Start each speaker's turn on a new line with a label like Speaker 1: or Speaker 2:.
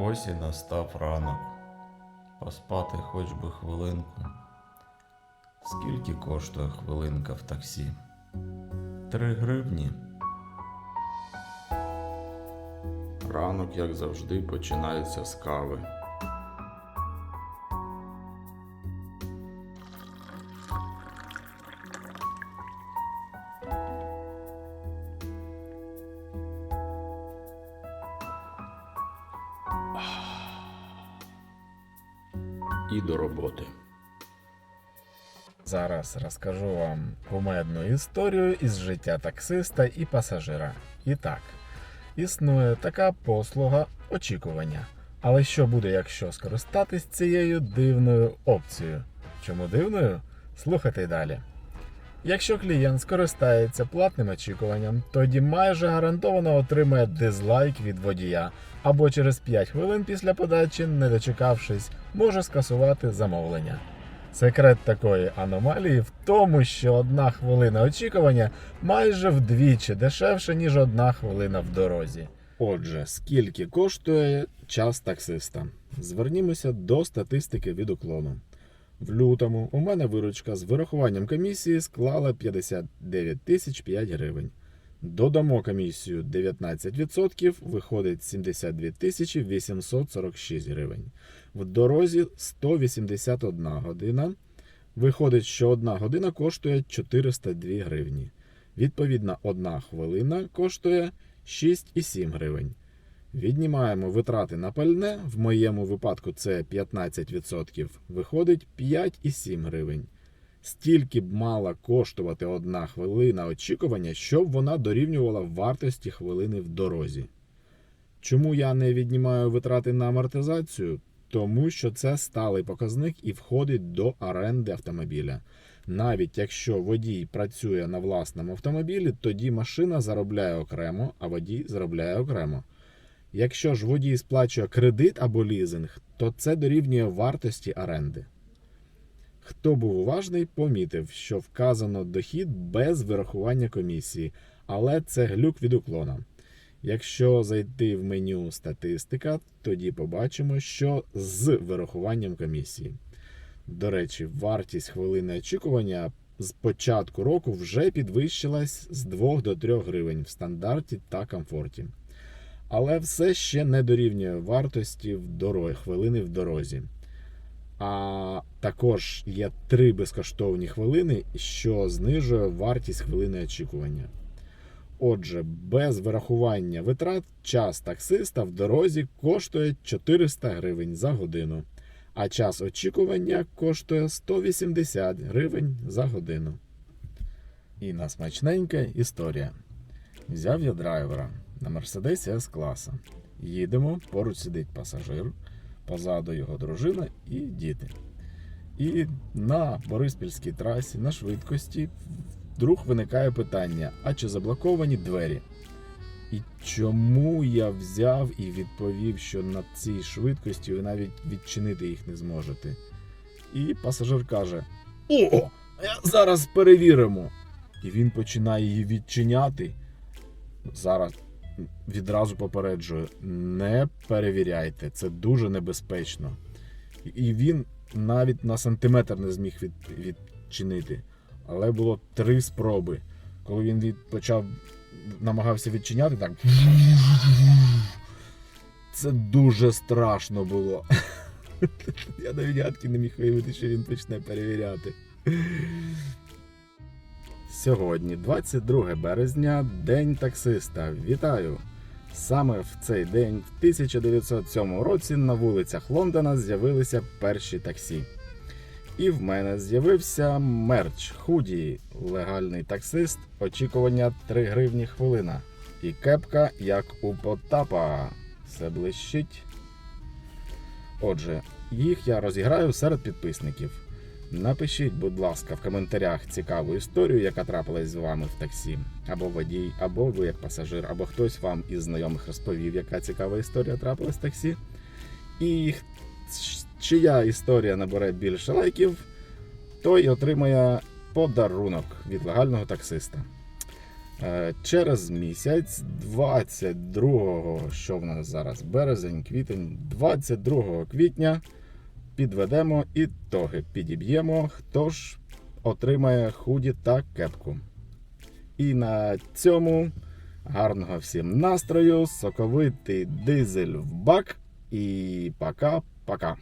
Speaker 1: Ось і настав ранок. Поспати хоч би хвилинку. Скільки коштує хвилинка в таксі? Три гривні. Ранок, як завжди, починається з кави. І до роботи.
Speaker 2: Зараз розкажу вам кумедну історію із життя таксиста і пасажира. І так, існує така послуга очікування. Але що буде, якщо скористатись цією дивною опцією? Чому дивною? Слухайте й далі. Якщо клієнт скористається платним очікуванням, тоді майже гарантовано отримає дизлайк від водія, або через 5 хвилин після подачі, не дочекавшись, може скасувати замовлення. Секрет такої аномалії в тому, що одна хвилина очікування майже вдвічі дешевше, ніж одна хвилина в дорозі. Отже, скільки коштує час таксиста? Звернімося до статистики від уклону. В лютому у мене виручка з вирахуванням комісії склала 59 тисяч 5 гривень. Додамо комісію 19%, виходить 72 тисячі 846 гривень. В дорозі 181 година. Виходить, що одна година коштує 402 гривні. Відповідно, одна хвилина коштує 6,7 гривень. Віднімаємо витрати на пальне, в моєму випадку це 15%, виходить 5,7 гривень. Стільки б мала коштувати одна хвилина очікування, щоб вона дорівнювала вартості хвилини в дорозі. Чому я не віднімаю витрати на амортизацію? Тому що це сталий показник і входить до оренди автомобіля. Навіть якщо водій працює на власному автомобілі, тоді машина заробляє окремо, а водій заробляє окремо. Якщо ж водій сплачує кредит або лізинг, то це дорівнює вартості оренди. Хто був уважний, помітив, що вказано дохід без вирахування комісії, але це глюк від уклона. Якщо зайти в меню статистика, тоді побачимо, що з вирахуванням комісії. До речі, вартість хвилини очікування з початку року вже підвищилась з 2 до 3 гривень в стандарті та комфорті. Але все ще не дорівнює вартості в дорозі, хвилини в дорозі. А також є три безкоштовні хвилини, що знижує вартість хвилини очікування. Отже, без вирахування витрат час таксиста в дорозі коштує 400 гривень за годину, а час очікування коштує 180 гривень за годину. І на смачненька історія. Взяв я драйвера на Мерседесі С класа. Їдемо, поруч сидить пасажир, позаду його дружина і діти. І на Бориспільській трасі на швидкості вдруг виникає питання: а чи заблоковані двері? І чому я взяв і відповів, що на цій швидкості ви навіть відчинити їх не зможете? І пасажир каже: О, зараз перевіримо. І він починає її відчиняти. Зараз відразу попереджую: не перевіряйте, це дуже небезпечно. І він навіть на сантиметр не зміг від, відчинити. Але було три спроби. Коли він від, почав намагався відчиняти, так. Це дуже страшно було. Я навіть гадки не міг виявити, що він почне перевіряти. Сьогодні, 22 березня, День таксиста. Вітаю! Саме в цей день, в 1907 році, на вулицях Лондона з'явилися перші таксі. І в мене з'явився мерч худі, легальний таксист, очікування 3 гривні хвилина. І кепка, як у Потапа. Все блищить. Отже, їх я розіграю серед підписників. Напишіть, будь ласка, в коментарях цікаву історію, яка трапилась з вами в таксі, або водій, або ви як пасажир, або хтось вам із знайомих розповів, яка цікава історія трапилась в таксі. І чия історія набере більше лайків, той отримає подарунок від легального таксиста. Е, Через місяць, 22, що в нас зараз березень, квітень, 22 квітня підведемо ітоги, підіб'ємо, хто ж отримає худі та кепку. І на цьому гарного всім настрою, соковитий дизель в бак і пока-пока.